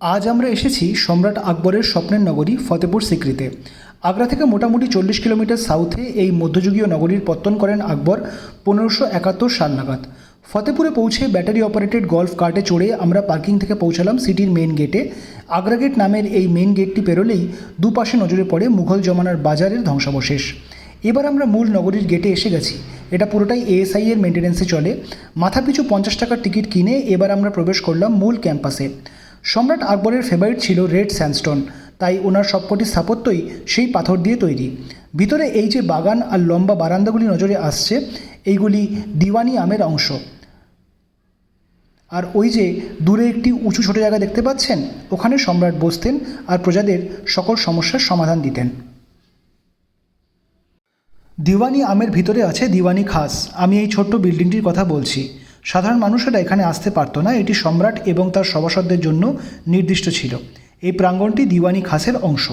আজ আমরা এসেছি সম্রাট আকবরের স্বপ্নের নগরী ফতেপুর সিক্রিতে। আগ্রা থেকে মোটামুটি চল্লিশ কিলোমিটার সাউথে এই মধ্যযুগীয় নগরীর পত্তন করেন আকবর পনেরোশো একাত্তর সাল নাগাদ। ফতেপুরে পৌঁছে ব্যাটারি অপারেটেড গল্ফ কার্টে চড়ে আমরা পার্কিং থেকে পৌঁছালাম সিটির মেন গেটে আগ্রা গেট নামের এই মেন গেটটি পেরোলেই দুপাশে নজরে পড়ে মুঘল জমানার বাজারের ধ্বংসাবশেষ। এবার আমরা মূল নগরীর গেটে এসে গেছি। এটা পুরোটাই এএসআই এর মেনটেন্যান্সে চলে। মাথাপিছু পঞ্চাশ টাকার টিকিট কিনে এবার আমরা প্রবেশ করলাম মূল ক্যাম্পাসে সম্রাট আকবরের ফেভারিট ছিল রেড স্যান্ডস্টোন তাই ওনার সবকটি স্থাপত্যই সেই পাথর দিয়ে তৈরি। ভিতরে এই যে বাগান আর লম্বা বারান্দাগুলি নজরে আসছে, এইগুলি দিওয়ানি আমের অংশ। আর ওই যে দূরে একটি উঁচু ছোট জায়গা দেখতে পাচ্ছেন, ওখানে সম্রাট বসতেন আর প্রজাদের সকল সমস্যার সমাধান দিতেন। দিওয়ানি আমের ভিতরে আছে দিওয়ানি খাস। আমি এই ছোট্ট বিল্ডিংটির কথা বলছি। সাধারণ মানুষেরা এখানে আসতে পারতো না। এটি সম্রাট এবং তার সভাসদদের জন্য নির্দিষ্ট ছিল। এই প্রাঙ্গণটি দিওয়ানি খাসের অংশ।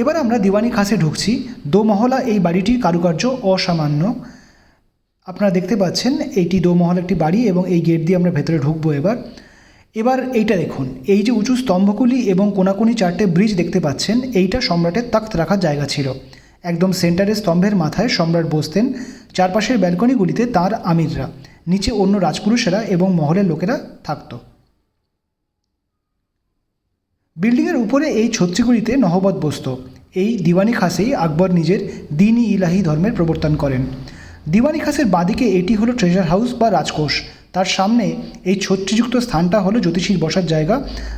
এবার আমরা দিওয়ানি খাসে ঢুকছি। দোমহলা এই বাড়িটির কারুকার্য অসামান্য। আপনারা দেখতে পাচ্ছেন এইটি দোমহল একটি বাড়ি এবং এই গেট দিয়ে আমরা ভেতরে ঢুকবো এবার। এবার এইটা দেখুন। এই যে উঁচু স্তম্ভগুলি এবং কোনাকুনি চারটে ব্রিজ দেখতে পাচ্ছেন, এইটা সম্রাটের তাক্ত রাখার জায়গা ছিল। একদম সেন্টারের স্তম্ভের মাথায় সম্রাট বসতেন। চারপাশের ব্যালকনিগুলিতে তার আমিররা। নিচে অন্য রাজপুরুষেরা এবং মহলের লোকেরা থাকত। বিল্ডিংয়ের উপরে এই ছত্রিগুলিতে নহবত বসত। এই দিওয়ানি খাসেই আকবর নিজের দিনই ইলাহি ধর্মের প্রবর্তন করেন। দিওয়ানি খাসের বাদিকে এটি হলো ট্রেজার হাউস বা রাজকোষ। তার সামনে এই ছত্রিযুক্ত স্থানটা হলো জ্যোতিষীর বসার জায়গা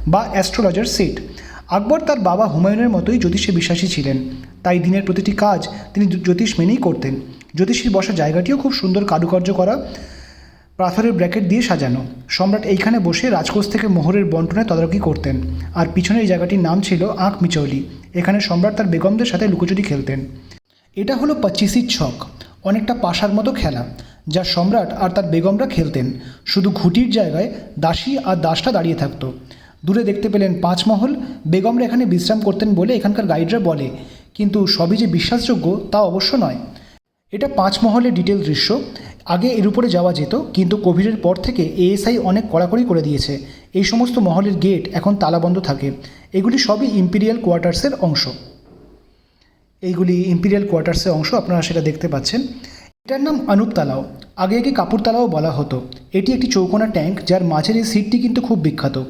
বা অ্যাস্ট্রোলজার সিট আকবর তার বাবা হুমায়ুনের মতোই জ্যোতিষে বিশ্বাসী ছিলেন। তাই দিনের প্রতিটি কাজ তিনি জ্যোতিষ মেনেই করতেন। জ্যোতিষীর বসার জায়গাটিও খুব সুন্দর কারুকার্য করা পাথরের ব্র্যাকেট দিয়ে সাজানো। সম্রাট এইখানে বসে রাজকোষ থেকে মোহরের বন্টনে তদারকি করতেন। আর পিছনে এই জায়গাটির নাম ছিল আঁক মিচৌলি। এখানে সম্রাট তার বেগমদের সাথে লুকোচুরি খেলতেন। এটা হলো পঁচিশির ছক, অনেকটা পাশার মতো খেলা, যা সম্রাট আর তার বেগমরা খেলতেন। শুধু ঘুটির জায়গায় দাসী আর দাসটা দাঁড়িয়ে থাকতো। দূরে দেখতে পেলেন পাঁচমহল। বেগমরা এখানে বিশ্রাম করতেন বলে এখানকার গাইডরা বলে। কিন্তু সবই যে বিশ্বাসযোগ্য তা অবশ্য নয়। এটা পাঁচ মহলের ডিটেল দৃশ্য। আগে এর উপরে যাওয়া যেত, কিন্তু কোভিডের পর থেকে এএসআই অনেক কড়াকড়ি করে দিয়েছে। এই সমস্ত মহলের গেট এখন তালাবন্ধ থাকে। এগুলি সবই ইম্পিরিয়াল কোয়ার্টার্সের অংশ। এইগুলি ইম্পিরিয়াল কোয়ার্টার্সের অংশ, আপনারা সেটা দেখতে পাচ্ছেন। এটার নাম অনুপ তালাও। আগে একে কাপুর তালাও বলা হতো। এটি একটি চৌকোনা ট্যাঙ্ক, যার মাঝের এই সিটটি কিন্তু খুব বিখ্যাত।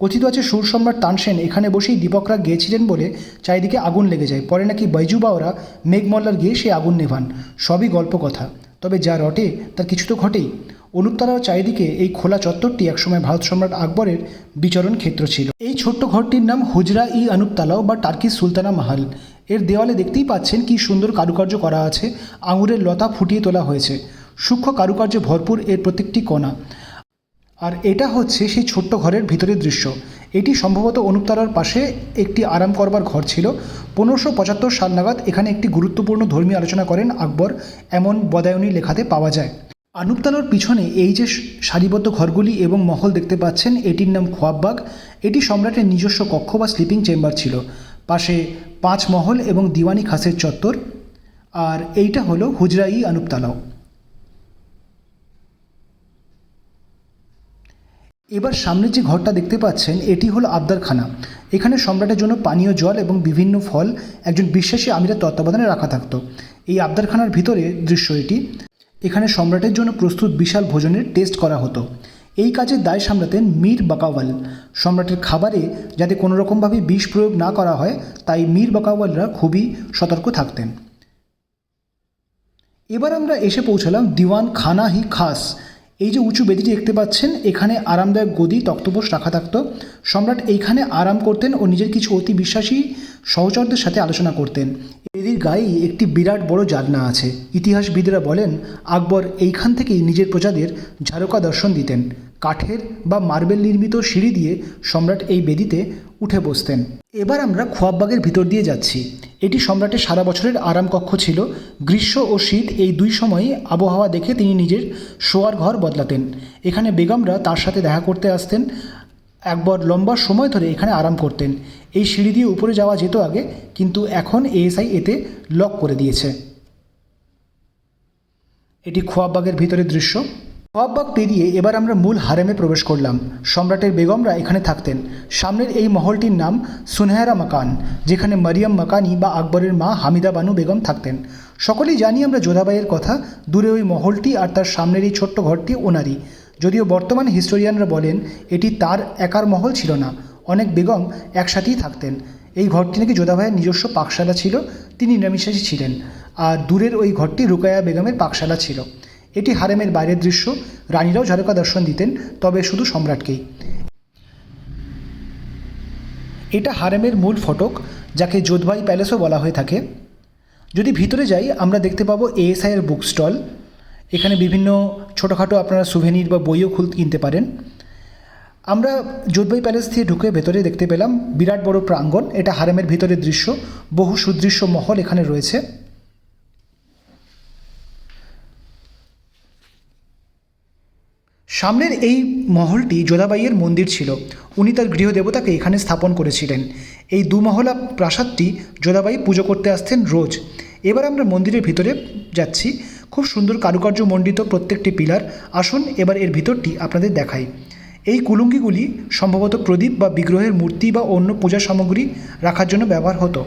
কথিত আছে, সুর সম্রাট তানসেন এখানে বসেই দীপকরা গিয়েছিলেন বলে চারিদিকে আগুন লেগে যায়। পরে নাকি বৈজু বাওরা মেঘমল্লার গিয়ে সেই আগুন নেভান। সবই গল্প কথা। তবে যা রটে, তার কিছু তো ঘটেই। অনুত্তরার চারিদিকে এই খোলা চত্বরটি একসময় ভারত সম্রাট আকবরের বিচরণ ক্ষেত্র ছিল। এই ছোট্ট ঘরটির নাম হুজরা ই অনুপতালাও বা টার্কিস সুলতানা মাহাল। এর দেওয়ালে দেখতেই পাচ্ছেন কি সুন্দর কারুকার্য করা আছে। আঙুরের লতা ফুটিয়ে তোলা হয়েছে। সূক্ষ্ম কারুকার্যে ভরপুর এর প্রত্যেকটি কোণা। আর এটা হচ্ছে সেই ছোট্ট ঘরের ভিতরের দৃশ্য। এটি সম্ভবত অনুপতারার পাশে একটি আরাম করবার ঘর ছিল। পনেরোশো পঁচাত্তর সাল নাগাদ এখানে একটি গুরুত্বপূর্ণ ধর্মীয় আলোচনা করেন আকবর, এমন বদায়নী লেখাতে পাওয়া যায়। আনুপতালার পিছনে এই যে সারিবদ্ধ ঘরগুলি এবং মহল দেখতে পাচ্ছেন, এটির নাম খোয়াববাগ। এটি সম্রাটের নিজস্ব কক্ষ বা স্লিপিং চেম্বার ছিল। পাশে পাঁচ মহল এবং দিওয়ানি খাসের চত্বর। আর এইটা হলো হুজরাই আনুপতালাও এবার সামনে যে ঘরটা দেখতে পাচ্ছেন, এটি হলো আবদারখানা। এখানে সম্রাটের জন্য পানীয় জল এবং বিভিন্ন ফল একজন বিশ্বাসী আমিরের তত্ত্বাবধানে রাখা থাকতো। এই আবদারখানার ভিতরে দৃশ্য এটি। এখানে সম্রাটের জন্য প্রস্তুত বিশাল ভোজনের টেস্ট করা হতো। এই কাজের দায় সামলাতেন মীর বাকাওয়াল। সম্রাটের খাবারে যাতে কোনো রকমভাবে বিষ প্রয়োগ না করা হয়, তাই মীর বাকাওয়ালরা খুবই সতর্ক থাকতেন। এবার আমরা এসে পৌঁছালাম দিওয়ান খানা হি খাস। এই যে উঁচু বেদিটি দেখতে পাচ্ছেন, এখানে আরামদায়ক গদি, তক্তপোষ রাখা থাকত। সম্রাট এইখানে আরাম করতেন ও নিজের কিছু অতি বিশ্বাসী সহচরদের সাথে আলোচনা করতেন। বেদির গায়েই একটি বিরাট বড় জালনা আছে। ইতিহাসবিদরা বলেন, আকবর এইখান থেকেই নিজের প্রজাদের ঝারকা দর্শন দিতেন। কাঠের বা মার্বেল নির্মিত সিঁড়ি দিয়ে সম্রাট এই বেদিতে উঠে বসতেন। এবার আমরা খোয়াববাগের ভিতর দিয়ে যাচ্ছি। এটি সম্রাটের সারা বছরের আরাম কক্ষ ছিল। গ্রীষ্ম ও শীত এই দুই সময়ে আবহাওয়া দেখে তিনি নিজের শোয়ার ঘর বদলাতেন। এখানে বেগমরা তার সাথে দেখা করতে আসতেন। একবার লম্বা সময় ধরে এখানে আরাম করতেন। এই সিঁড়ি দিয়ে উপরে যাওয়া যেত আগে, কিন্তু এখন এএসআই এতে লক করে দিয়েছে। এটি খোয়াববাগের ভিতরের দৃশ্য। নবাববাগ পেরিয়ে এবার আমরা মূল হারেমে প্রবেশ করলাম। সম্রাটের বেগমরা এখানে থাকতেন। সামনের এই মহলটির নাম সুনহেরা মাকান, যেখানে মারিয়াম মাকানি বা আকবরের মা হামিদা বানু বেগম থাকতেন। সকলেই জানি আমরা যোধাবাইয়ের কথা, দূরে ওই মহলটি আর তার সামনের এই ছোট্ট ঘরটি ওনারই। যদিও বর্তমান হিস্টোরিয়ানরা বলেন, এটি তার একার মহল ছিল না। অনেক বেগম একসাথেই থাকতেন। এই ঘরটি নাকি যোধাভাইয়ের নিজস্ব পাকশালা ছিল, তিনি নিরামিষাসী ছিলেন। আর দূরের ওই ঘরটি রুকায়া বেগমের পাকশালা ছিল। এটি হারেমের বাইরের দৃশ্য। রানীরাও ঝাড়কা দর্শন দিতেন, তবে শুধু সম্রাটকেই। এটা হারেমের মূল ফটক, যাকে যোধবাই প্যালেসও বলা হয়ে থাকে। যদি ভিতরে যাই, আমরা দেখতে পাবো এএসআই এর বুক স্টল। এখানে বিভিন্ন ছোটোখাটো আপনারা সুভেনির বা বইও খুল, কিনতে পারেন। আমরা যোধবাই প্যালেস দিয়ে ঢুকে ভেতরে দেখতে পেলাম বিরাট বড় প্রাঙ্গণ। এটা হারেমের ভিতরের দৃশ্য। বহু সুদৃশ্য মহল এখানে রয়েছে। সামনের এই মহলটি যোধাবাইয়ের মন্দির ছিল। উনি তার গৃহদেবতাকে এখানে স্থাপন করেছিলেন। এই দুমহলা প্রাসাদটি যোধাবাই পুজো করতে আসতেন রোজ। এবার আমরা মন্দিরের ভিতরে যাচ্ছি। খুব সুন্দর কারুকার্য মণ্ডিত প্রত্যেকটি পিলার। আসুন, এবার এর ভিতরটি আপনাদের দেখাই। এই কুলুঙ্গিগুলি সম্ভবত প্রদীপ বা বিগ্রহের মূর্তি বা অন্য পূজা সামগ্রী রাখার জন্য ব্যবহার হতো।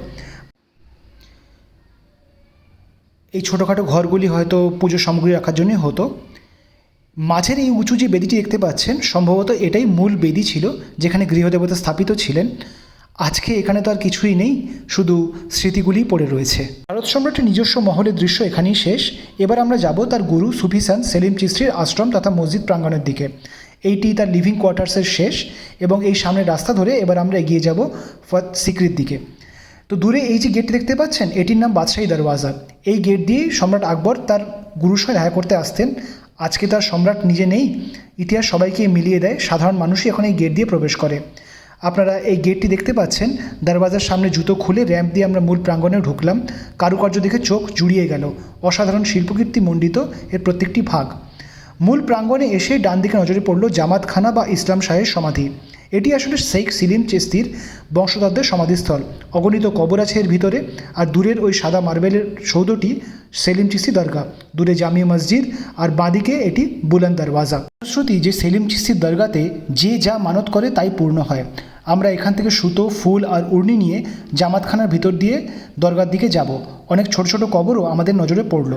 এই ছোটোখাটো ঘরগুলি হয়তো পুজো সামগ্রী রাখার জন্যই হতো। মাঝের এই উঁচু যে বেদিটি দেখতে পাচ্ছেন, সম্ভবত এটাই মূল বেদি ছিল যেখানে গৃহদেবতা স্থাপিত ছিলেন। আজকে এখানে তো আর কিছুই নেই, শুধু স্মৃতিগুলিই পড়ে রয়েছে। ভারত সম্রাটের নিজস্ব মহলের দৃশ্য এখানেই শেষ। এবার আমরা যাব তার গুরু সুফিসান সেলিম চিস্ত্রির আশ্রম তথা মসজিদ প্রাঙ্গণের দিকে। এইটি তার লিভিং কোয়ার্টার্সের শেষ এবং এই সামনের রাস্তা ধরে এবার আমরা এগিয়ে যাব ফত সিক্রির দিকে। তো দূরে এই যে গেটটি দেখতে পাচ্ছেন, এটির নাম বাদশাহী দরওয়াজা। এই গেট দিয়েই সম্রাট আকবর তার সঙ্গে দেখা করতে আসতেন। আজকে তার সম্রাট নিজে নেই। ইতিহাস সবাইকে মিলিয়ে দেয়। সাধারণ মানুষই এখন এই গেট দিয়ে প্রবেশ করে। আপনারা এই গেটটি দেখতে পাচ্ছেন। দরওয়াজার সামনে জুতো খুলে র্যাম্প দিয়ে আমরা মূল প্রাঙ্গণে ঢুকলাম। কারুকার্য দেখে চোখ জুড়িয়ে গেল। অসাধারণ শিল্পকীর্তি মণ্ডিত এর প্রত্যেকটি ভাগ। মূল প্রাঙ্গণে এসে ডান দিকে নজরে পড়ল জামাতখানা বা ইসলাম শাহের সমাধি। এটি আসলে শেখ সিলিম চেস্তির বংশধরদের সমাধিস্থল। অগণিত কবর আছে এর ভিতরে, আর দূরের ওই সাদা মার্বেলের সৌধটি সেলিম চিস্তি দরগা দূরে জামিয়া মসজিদ, আর বাঁদিকে এটি বুলন্দ দরওয়াজা। শ্রুতি যে সেলিম চিস্তির দরগাতে যে যা মানত করে তাই পূর্ণ হয়। আমরা এখান থেকে সুতো, ফুল আর উর্নি নিয়ে জামাতখানার ভিতর দিয়ে দরগার দিকে যাব। অনেক ছোট ছোট কবরও আমাদের নজরে পড়ল।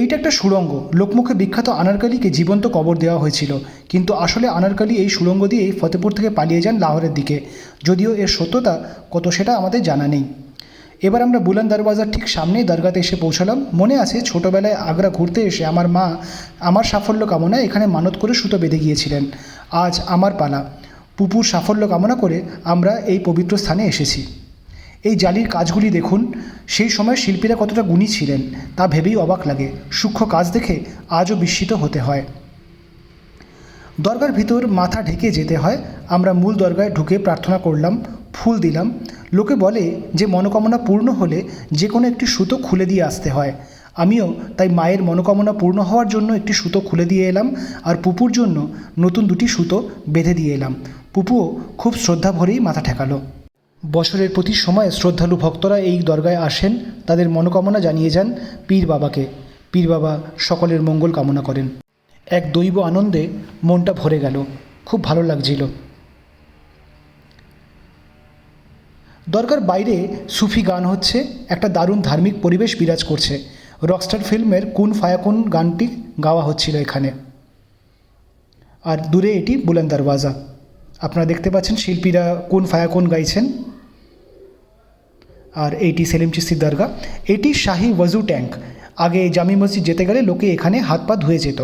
এইটা একটা সুড়ঙ্গ। লোকমুখে বিখ্যাত আনারকালিকে জীবন্ত কবর দেওয়া হয়েছিল। কিন্তু আসলে আনারকালি এই সুড়ঙ্গ দিয়েই ফতেপুর থেকে পালিয়ে যান লাহোরের দিকে। যদিও এর সত্যতা কত সেটা আমাদের জানা নেই। এবার আমরা বুলান দরওয়াজার ঠিক সামনেই দরগাতে এসে পৌঁছালাম। মনে আছে ছোটোবেলায় আগ্রা ঘুরতে এসে আমার মা আমার সাফল্য কামনায় এখানে মানত করে সুতো বেঁধে গিয়েছিলেন। আজ আমার পালা। পুপুর সাফল্য কামনা করে আমরা এই পবিত্র স্থানে এসেছি। এই জালির কাজগুলি দেখুন। সেই সময় শিল্পীরা কতটা গুণী ছিলেন, তা ভেবেই অবাক লাগে। সূক্ষ্ম কাজ দেখে আজও বিস্মিত হতে হয়। দরগার ভিতর মাথা ঢেকে যেতে হয়। আমরা মূল দরগায় ঢুকে প্রার্থনা করলাম, ফুল দিলাম। লোকে বলে যে মনোকামনা পূর্ণ হলে যে কোনো একটি সুতো খুলে দিয়ে আসতে হয়। আমিও তাই মায়ের মনোকামনা পূর্ণ হওয়ার জন্য একটি সুতো খুলে দিয়ে এলাম আর পুপুর জন্য নতুন দুটি সুতো বেঁধে দিয়ে এলাম। পুপুও খুব শ্রদ্ধা ভরেই মাথা ঠেকালো। বছরের প্রতি সময় শ্রদ্ধালু ভক্তরা এই দরগায় আসেন, তাদের মনোকামনা জানিয়ে যান পীর বাবাকে। পীর বাবা সকলের মঙ্গল কামনা করেন। এক দৈব আনন্দে মনটা ভরে গেল। খুব ভালো লাগছিল। দরগার বাইরে সুফি গান হচ্ছে, একটা দারুণ ধার্মিক পরিবেশ বিরাজ করছে। রকস্টার ফিল্মের কুন ফায়াকুন গানটি গাওয়া হচ্ছিল এখানে। আর দূরে এটি বুলন্দ দরওয়াজা। আপনারা দেখতে পাচ্ছেন শিল্পীরা কোন ফায়া কোন গাইছেন। আর এইটি সেলিম চিস্তির দরগা। এটি শাহী ওয়াজু ট্যাঙ্ক। আগে জামি মসজিদ যেতে গেলে লোকে এখানে হাত পা ধুয়ে যেত।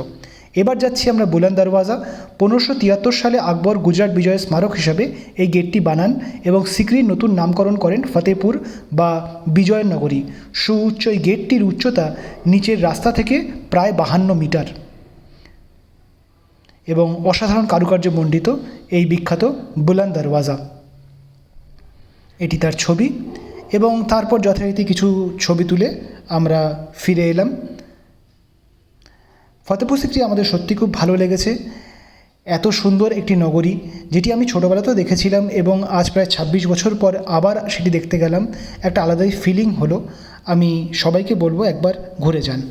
এবার যাচ্ছি আমরা বুলন্দ দরওয়াজা। পনেরোশো তিয়াত্তর সালে আকবর গুজরাট বিজয় স্মারক হিসাবে এই গেটটি বানান এবং সিকরির নতুন নামকরণ করেন ফতেপুর বা বিজয়ের নগরী সুউচ্চ এই গেটটির উচ্চতা নিচের রাস্তা থেকে প্রায় বাহান্ন মিটার। এবং অসাধারণ কারুকার্য মণ্ডিত এই বিখ্যাত বুলন্দ দরওয়াজা। এটি তার ছবি এবং তারপর যথারীতি কিছু ছবি তুলে আমরা ফিরে এলাম। ফতেপুর সিক্রি আমাদের সত্যি খুব ভালো লেগেছে। এত সুন্দর একটি নগরী, যেটি আমি ছোটোবেলাতেও দেখেছিলাম এবং আজ প্রায় ছাব্বিশ বছর পর আবার সেটি দেখতে গেলাম। একটা আলাদাই ফিলিং হলো। আমি সবাইকে বলব একবার ঘুরে যান।